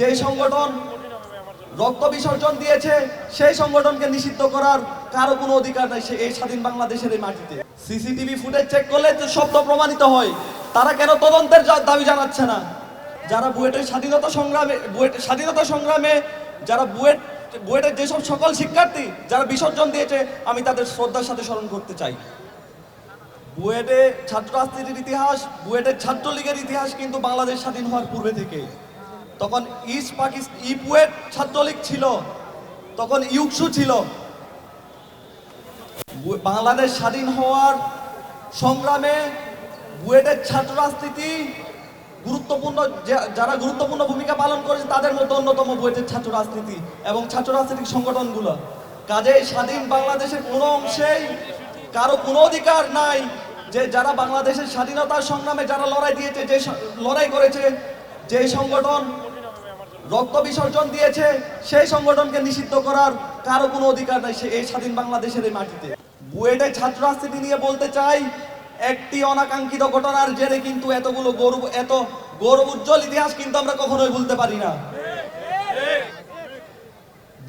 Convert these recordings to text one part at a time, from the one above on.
যে সংগঠন রক্ত বিসর্জন দিয়েছে, সেই সংগঠনকে নিষিদ্ধ করার কারও কোনো অধিকার নাই সে এই স্বাধীন বাংলাদেশের এই মাটিতে। সিসিটিভি ফুটেজ চেক করলে শব্দ প্রমাণিত হয়। তারা কেন তদন্তের দাবি জানাচ্ছে না? যারা বুয়েটের স্বাধীনতা সংগ্রামে বুয়েটের স্বাধীনতা সংগ্রামে যারা বুয়েট বুয়েটের যেসব সকল শিক্ষার্থী যারা বিসর্জন দিয়েছে, আমি তাদের শ্রদ্ধার সাথে স্মরণ করতে চাই। বুয়েটে ছাত্র রাজনীতির ইতিহাস, বুয়েটের ছাত্রলীগের ইতিহাস কিন্তু বাংলাদেশ স্বাধীন হওয়ার পূর্বে থেকে। তখন ইস্ট পাকিস্তান ইপুয়েট ছাত্রলীগ ছিল, তখন ইউকসু ছিল। বাংলাদেশ স্বাধীন হওয়ার সংগ্রামে বুয়েটের ছাত্র রাজনীতি গুরুত্বপূর্ণ যারা গুরুত্বপূর্ণ ভূমিকা পালন করেছে তাদের মধ্যে অন্যতম বুয়েটের ছাত্র রাজনীতি এবং ছাত্র রাজনৈতিক সংগঠনগুলো। কাজে স্বাধীন বাংলাদেশের কোনো অংশেই কারও কোনো অধিকার নাই যে যারা বাংলাদেশের স্বাধীনতার সংগ্রামে যারা লড়াই দিয়েছে, যে লড়াই করেছে, যে সংগঠন রক্ত বিসর্জন দিয়েছে, সেই সংগঠনকে নিষিদ্ধ করার কারও কোনো অধিকার নাই এই স্বাধীন বাংলাদেশের এই মাটিতে। বুয়েটে ছাত্র রাজনীতি নিয়ে বলতে চাই, একটি অনাকাঙ্ক্ষিত ঘটনার জেরে কিন্তু এতগুলো গৌরব এত গৌরব উজ্জ্বল ইতিহাস কিন্তু আমরা কখনোই ভুলতে পারি না।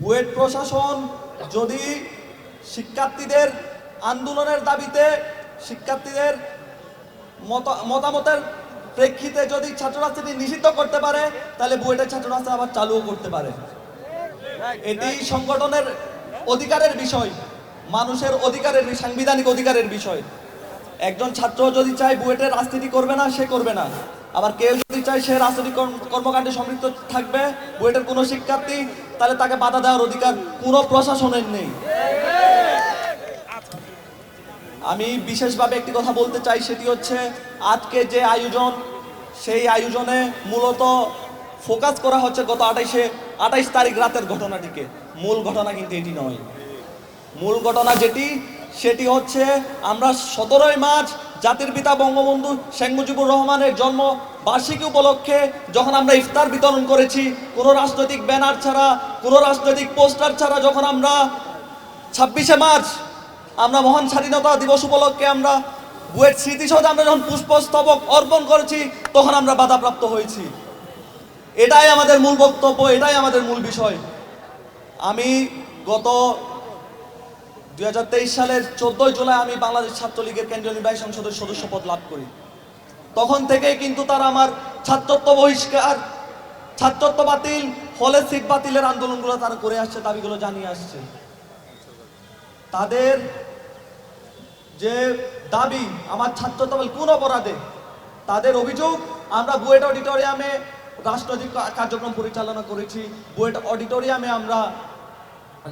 বুয়েট প্রশাসন যদি শিক্ষার্থীদের আন্দোলনের দাবিতে শিক্ষার্থীদের মত- মতামতের প্রেক্ষিতে যদি ছাত্র রাজনীতি নিষিদ্ধ করতে পারে, তাহলে বুয়েটের ছাত্র রাজনীতি আবার চালুও করতে পারে। এটি সংগঠনের অধিকারের বিষয়, মানুষের অধিকারের সাংবিধানিক অধিকারের বিষয়। একজন ছাত্র যদি চায় বুয়েটের রাজনীতি করবে না, সে করবে না। আবার কেউ যদি চায় সে রাজনৈতিক কর্মকাণ্ডে সম্পৃক্ত থাকবে, বুয়েটের কোনো শিক্ষার্থী, তাহলে তাকে বাধা দেওয়ার অধিকার কোনো প্রশাসনের নেই। আমি বিশেষভাবে একটি কথা বলতে চাই, সেটি হচ্ছে আজকে যে আয়োজন, সেই আয়োজনে মূলত ফোকাস করা হচ্ছে গত আঠাইশে, আঠাইশ তারিখ রাতের ঘটনাটিকে। মূল ঘটনা কিন্তু এটি নয়। মূল ঘটনা যেটি, সেটি হচ্ছে আমরা সতেরোই মার্চ জাতির পিতা বঙ্গবন্ধু শেখ মুজিবুর রহমানের জন্ম বার্ষিকী উপলক্ষে যখন আমরা ইফতার বিতরণ করেছি, কোনো রাজনৈতিক ব্যানার ছাড়া, কোনো রাজনৈতিক পোস্টার ছাড়া যখন আমরা ছাব্বিশে মার্চ আমরা মহান স্বাধীনতা দিবস উপলক্ষে আমরা বুয়েট স্মৃতিসৌধে আমরা যখন পুষ্পস্তবক অর্পণ করেছি, তখন আমরা বাধাপ্রাপ্ত হয়েছি। এটাই আমাদের মূল বক্তব্য, এটাই আমাদের মূল বিষয়। আমি গত দুই হাজার তেইশ সালের চোদ্দই জুলাই আমি বাংলাদেশ ছাত্রলীগের কেন্দ্রীয় নির্বাহী সংসদের সদস্য পদ লাভ করি। তখন থেকেই কিন্তু তারা আমার ছাত্রত্ব বহিষ্কার, ছাত্রত্ব বাতিল, হলে সিট বাতিলের আন্দোলনগুলো তারা করে আসছে, দাবিগুলো জানিয়ে আসছে। তাদের যে দাবি, আমার ছাত্রত্ব বল কোন অপরাধে, তাদের অভিযোগ আমরা বুয়েট অডিটোরিয়ামে রাজনৈতিক কার্যক্রম পরিচালনা করেছি। বুয়েট অডিটোরিয়ামে আমরা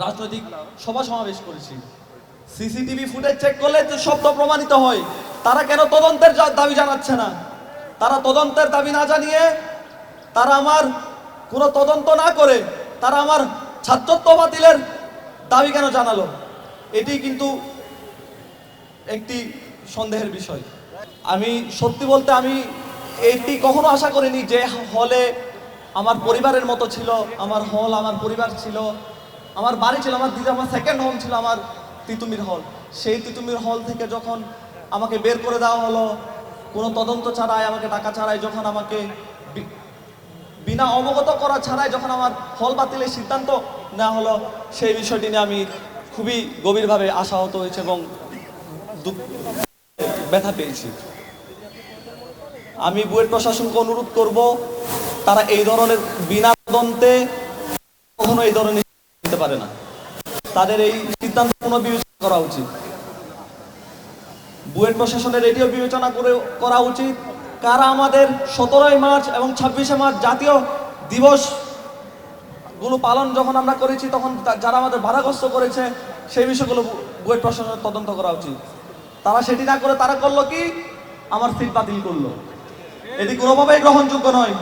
রাজনৈতিক সভা সমাবেশ করেছি। সিসিটিভি ফুটেজ চেক করলে শব্দ প্রমাণিত হয়। তারা কেন তদন্তের দাবি জানাচ্ছে না? তারা তদন্তের দাবি না জানিয়ে তারা আমার কোনো তদন্ত না করে তারা আমার ছাত্রত্ব বাতিলের দাবি কেন জানালো? এটি কিন্তু একটি সন্দেহের বিষয়। আমি সত্যি বলতে আমি এটি কখনো আশা করিনি যে হলে আমার পরিবারের মতো ছিল, আমার হল আমার পরিবার ছিল, আমার বাড়ি ছিল, আমার দিদি আমার সেকেন্ড হোম ছিল আমার তিতুমির হল। সেই তিতুমির হল থেকে যখন আমাকে বের করে দেওয়া হলো, কোনো তদন্ত ছাড়াই, আমাকে টাকা ছাড়াই, যখন আমাকে বিনা অবগত করা ছাড়াই যখন আমার হল বাতিলের সিদ্ধান্ত নেওয়া হলো, সেই বিষয়টি নিয়ে আমি খুবই গভীরভাবে আশাহত হয়েছে এবং ব্যথা পেয়েছি। আমি বুয়েট প্রশাসনকে অনুরোধ করব, তারা এই ধরনের বিনা তদন্তে কখনো এই ধরনের নিতে পারে না। তাদের এই সিদ্ধান্ত কোনো বিবেচনা করা উচিত। বুয়েট প্রশাসনের এটিও বিবেচনা করে করা উচিত, কারা আমাদের সতেরোই মার্চ এবং ছাব্বিশে মার্চ জাতীয় দিবস গুলো পালন যখন আমরা করেছি, তখন যারা আমাদের বাধাগ্রস্ত করেছে, সেই বিষয়গুলো বু- বুয়েট প্রশাসনের তদন্ত করা উচিত। তারা সেটি না করে তারা করল কি? আমার সিট বাতিল করল। এটি কোনোভাবেই গ্রহণযোগ্য নয়।